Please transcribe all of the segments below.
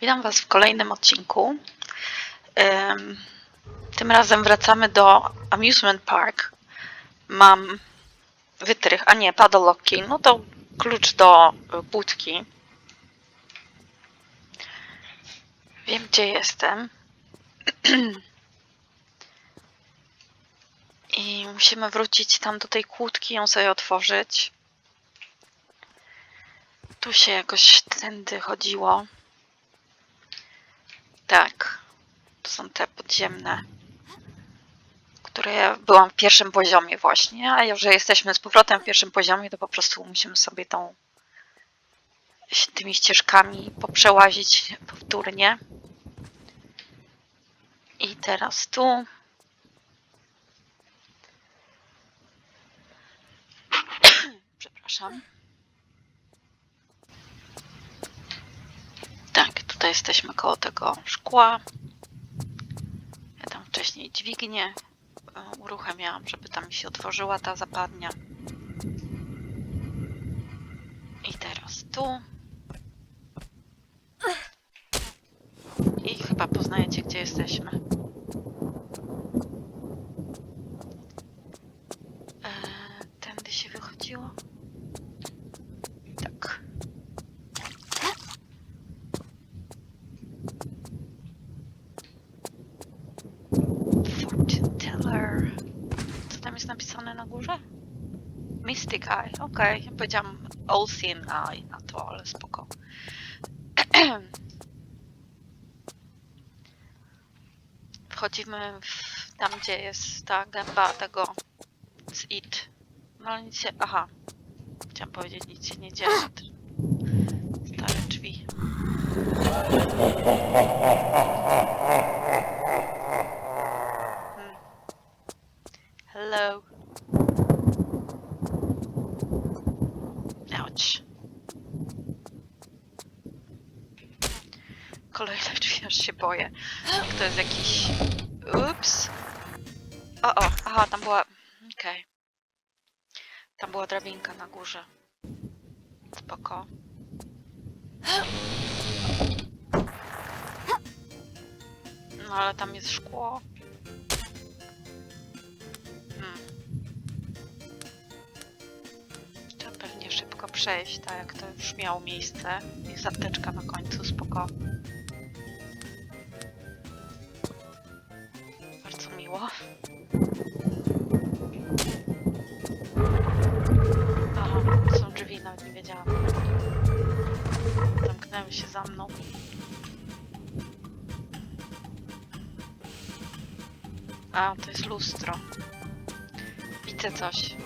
Witam Was w kolejnym odcinku. Ym, Tym razem wracamy do Amusement Park. Mam wytrych, a nie, padlocki. No to klucz do y, budki. Wiem, gdzie jestem. I musimy wrócić tam do tej kłódki, ją sobie otworzyć. Tu się jakoś tędy chodziło. Tak. To są te podziemne, które ja byłam w pierwszym poziomie właśnie, a już, jesteśmy z powrotem w pierwszym poziomie, to po prostu musimy sobie tą tymi ścieżkami poprzełazić powtórnie. I teraz tu. Przepraszam. Tak, tutaj jesteśmy koło tego szkła. Ja tam wcześniej dźwignię e, uruchamiałam, żeby tam mi się otworzyła ta zapadnia. I teraz tu. I chyba poznajecie, gdzie jesteśmy. E, Tędy się wychodziło? Tak. Fortune teller. Co tam jest napisane na górze? Mystic Okej, ja powiedziałam Seeing Eye na to, ale spoko. Wchodzimy w, tam, gdzie jest ta gęba tego z It. No ale nic się... Aha. Chciałam powiedzieć, nic się nie dzieje. Stare drzwi. Hmm. Hello. Ouch. Kolejne drzwi, aż się boję. To jest jakiś... Ups. O, o, aha, tam była... Okej. Tam była drabinka na górze. Spoko. No ale tam jest szkło. Hmm. Przejść, tak jak to już miało miejsce. Jest apteczka na końcu, spoko. Bardzo miło. Aha, są drzwi, nawet nie wiedziałam. Zamknęły się za mną. A, to jest lustro. Widzę coś.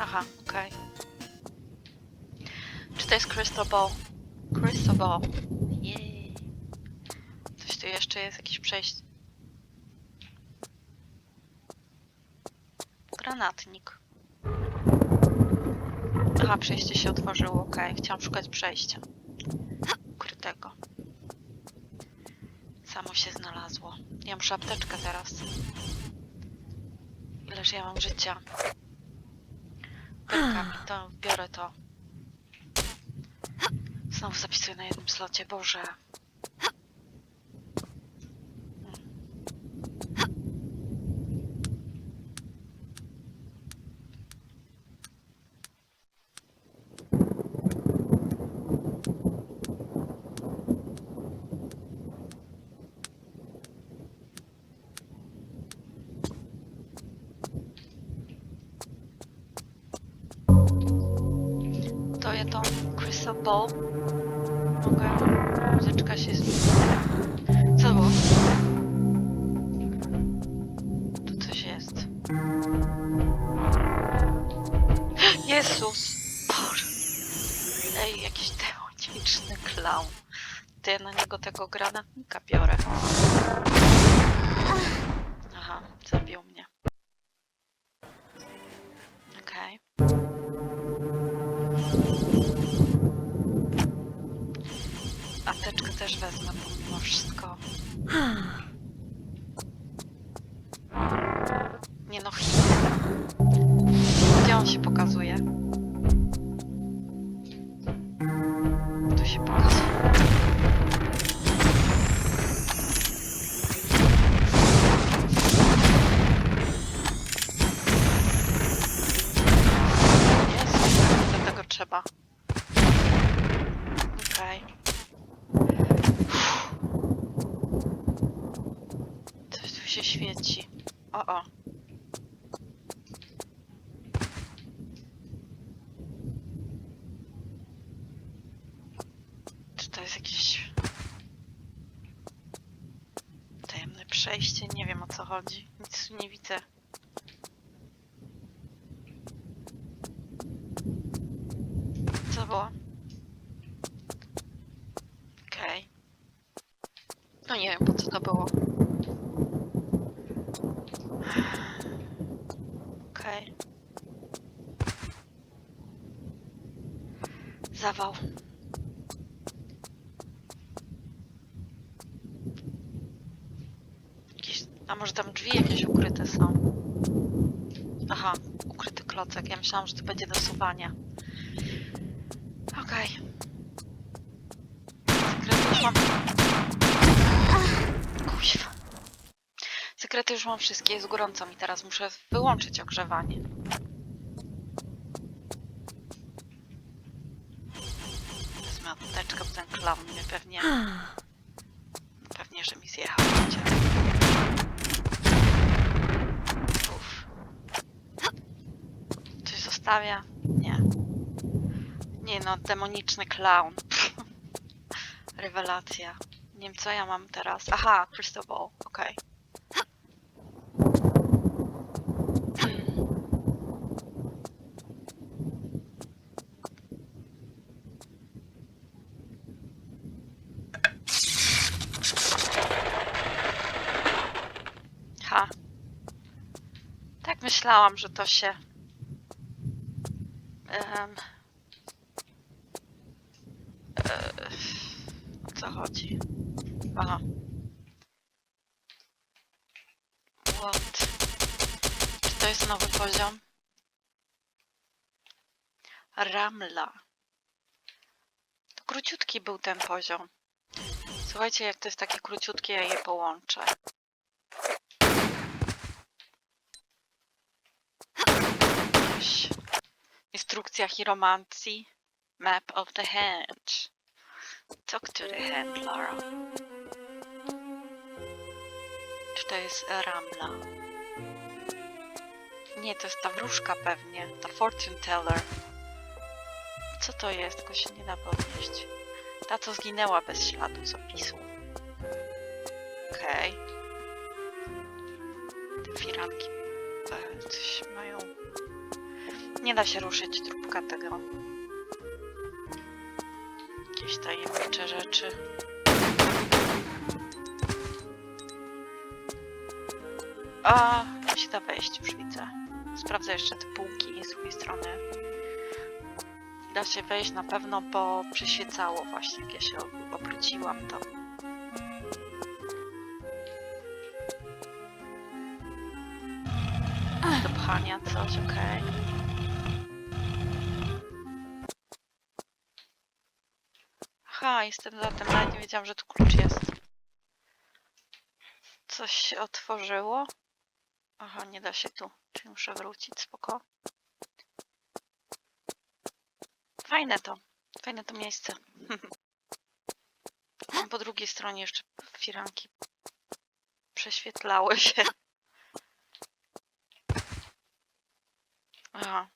Aha, okej. Czy to jest Crystal Ball? Crystal Ball. Jej. Coś tu jeszcze jest, jakieś przejście. Granatnik. Aha, przejście się otworzyło, okej. Chciałam szukać przejścia. Ukrytego. Samo się znalazło. Ja muszę apteczkę teraz. Ileż ja mam życia? Pyrkami, to biorę to. Znowu zapisuję na jednym slocie, Boże. Ball. Mogę. Muzyczka się. Co było? Tu coś jest. Jezus! Boże. Ej, jakiś demoniczny clown. Ja na niego tego granatnika biorę. Apteczkę też wezmę pomimo wszystko. O, o. Czy to jest jakieś tajemne przejście? Nie wiem o co chodzi. Nic nie widzę. Co było? Okej. No nie wiem po co to było. Okej. Zawał. Jakieś, a może tam drzwi jakieś ukryte są? Aha, ukryty klocek. Ja myślałam, że to będzie do suwania. Okej. Sekrety już mam... Sekrety już mam wszystkie. Jest gorąco mi teraz. Muszę wyłączyć ogrzewanie. Apteczkę, bo ten klaun mnie pewnie... Pewnie, że mi zjechał. Uff. Coś zostawia? Nie. Nie no, demoniczny clown. Rewelacja. Nie wiem, co ja mam teraz. Aha, Crystal Ball. Okej. Ha. Tak myślałam, że to się... E, o co chodzi? Aha. What? Czy to jest nowy poziom? Ramla. To króciutki był ten poziom. Słuchajcie, jak to jest takie króciutkie, ja je połączę. Instrukcja chiromancji. Map of the hand. Talk to the hand, Lara. Czy to jest Ramla? Nie, to jest ta wróżka pewnie. Ta fortune teller. Co to jest? Tylko się nie da podnieść. Ta, co zginęła bez śladu z opisu. Okej. Te firanki e, coś mają... Nie da się ruszyć trupka tego. Jakieś tajemnicze rzeczy. A, się da wejść, już widzę. Sprawdzę jeszcze te półki z drugiej strony. Da się wejść na pewno, bo przyświecało właśnie, jak ja się ob- obróciłam to. Do pchania coś, okej. Aha, jestem za tym, nawet nie wiedziałam, że tu klucz jest. Coś się otworzyło. Aha, nie da się tu. Czyli muszę wrócić, spoko. Fajne to. Fajne to miejsce. Po drugiej stronie jeszcze firanki prześwietlały się. Aha.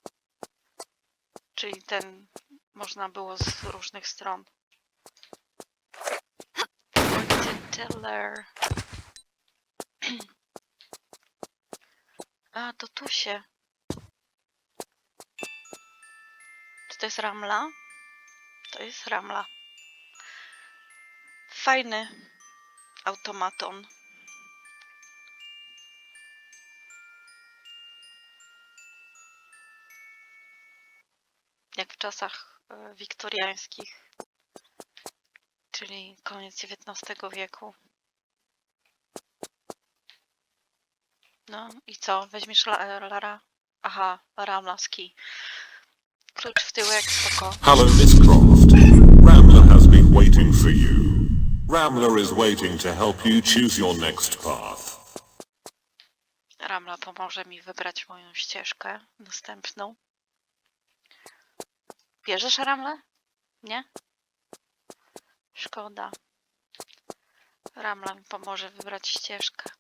Czyli ten można było z różnych stron. Fortune teller. A, to tu się. Czy to jest ramla? To jest ramla. Fajny automaton. Jak w czasach e, wiktoriańskich. Czyli koniec XIX wieku. No i co? Weźmiesz la Lara? Aha, Ramlaski. Klucz w tyłek, spoko. Hello, Miss Croft. Ramler has been waiting for you. Ramler is waiting to help you choose your next path. Ramla pomoże mi wybrać moją ścieżkę następną. Bierzesz Ramlę? Nie? Szkoda. Ramla mi pomoże wybrać ścieżkę.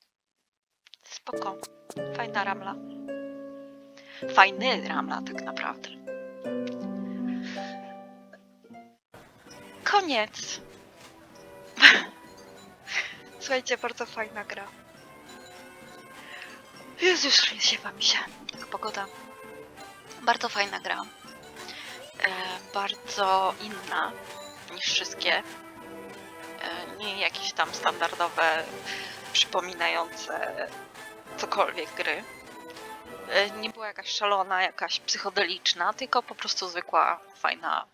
Spoko. Fajna Ramla. Fajny Ramla tak naprawdę. Koniec. Słuchajcie, bardzo fajna gra. Jezus, ziewa mi się. Taka pogoda. Bardzo fajna gra. E, bardzo inna niż wszystkie. Jakieś tam standardowe, przypominające cokolwiek gry. E, nie była jakaś szalona, jakaś psychodeliczna, tylko po prostu zwykła, fajna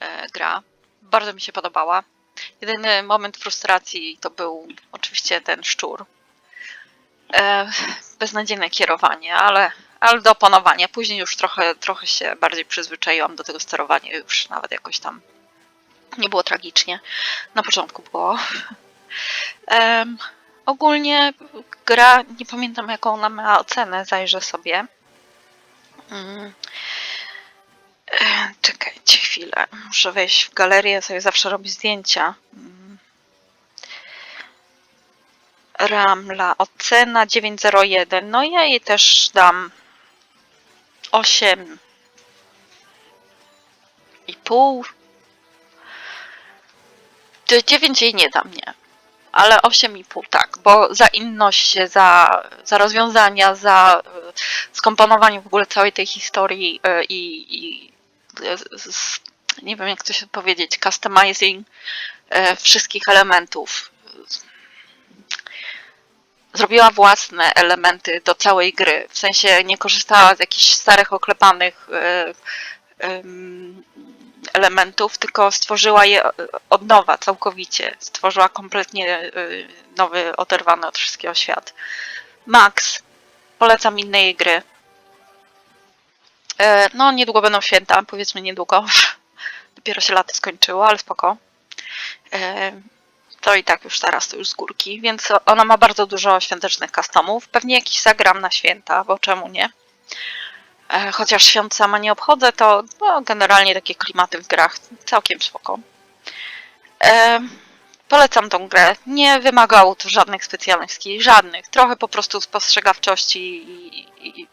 e, gra. Bardzo mi się podobała. Jedyny moment frustracji to był oczywiście ten szczur. E, beznadziejne kierowanie, ale, ale do opanowania. Później już trochę, trochę się bardziej przyzwyczaiłam do tego sterowania, już nawet jakoś tam nie było tragicznie. Na początku było. Em, ogólnie gra, nie pamiętam jaką ona miała ocenę, zajrzę sobie. E, Czekajcie chwilę, muszę wejść w galerię, sobie zawsze robię zdjęcia. Mm. Ramla, ocena 901. No ja jej też dam 8 i pół. 9 jej nie dam, nie. Ale 8,5 tak, bo za inność, za, za rozwiązania, za e, skomponowanie w ogóle całej tej historii e, i, i e, z- nie wiem jak to się powiedzieć, customizing wszystkich elementów zrobiła własne elementy do całej gry. W sensie nie korzystała z jakichś starych, oklepanych elementów, tylko stworzyła je od nowa całkowicie. Stworzyła kompletnie e, nowy, oderwany od wszystkiego świat. Max. Polecam inne jej gry. E, No, niedługo będą święta, powiedzmy niedługo. Dopiero się lato skończyło, ale spoko. E, to i tak już teraz to już z górki, więc ona ma bardzo dużo świątecznych customów. Pewnie jakiś zagram na święta, bo czemu nie? E, Chociaż świąt sama nie obchodzę, to no, generalnie takie klimaty w grach całkiem spoko. E, polecam tą grę. Nie wymagało to żadnych specjalnych skilli, żadnych. Trochę po prostu spostrzegawczości i, i, i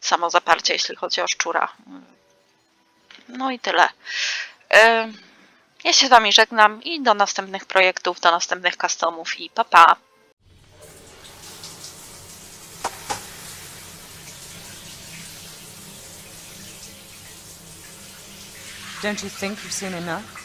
samozaparcia, jeśli chodzi o szczura. No i tyle. E, ja się z Wami żegnam i do następnych projektów, do następnych customów i pa pa! Don't you think you've seen enough?